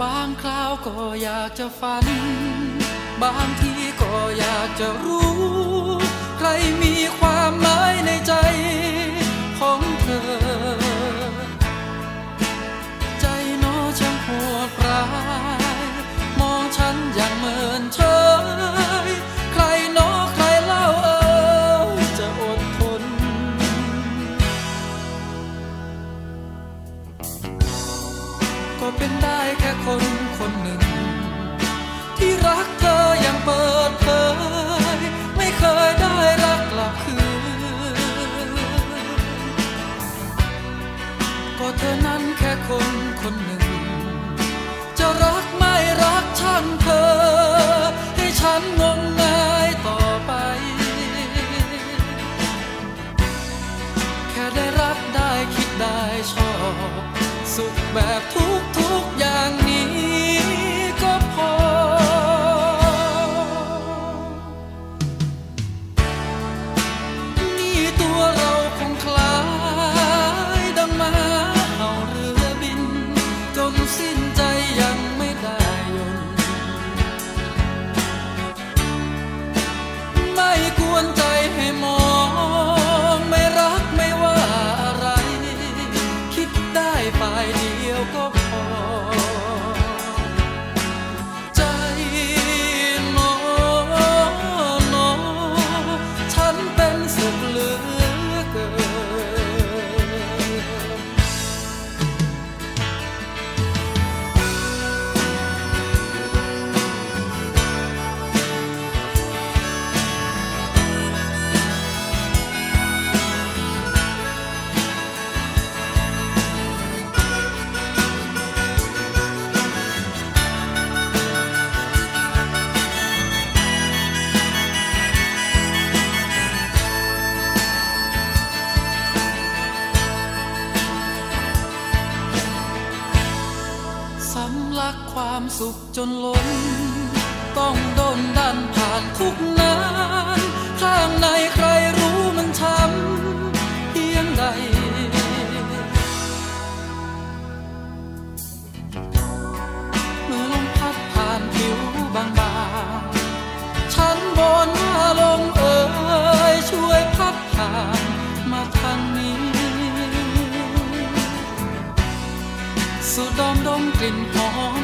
บางคราวก็อยากจะฝัน บางทีก็อยากจะรู้ ใครมีความหมายใน ก็เป็นได้แค่คนคนหนึ่ง ที่รักเธออย่างเปิดเผยไม่เคยได้รักกลับคืน ก็เธอนั้นแค่คนคนหนึ่ง ก็ สุขจนล้น ต้องโดนดันผ่านทุกนานข้างในใครรู้มันช้ำเพียงใดเมื่อลมพัดผ่านผิวบางๆฉันบนว่าลมเอ่ยช่วยพัดผ่านมาทางนี้สูดดมดมกลิ่นหอม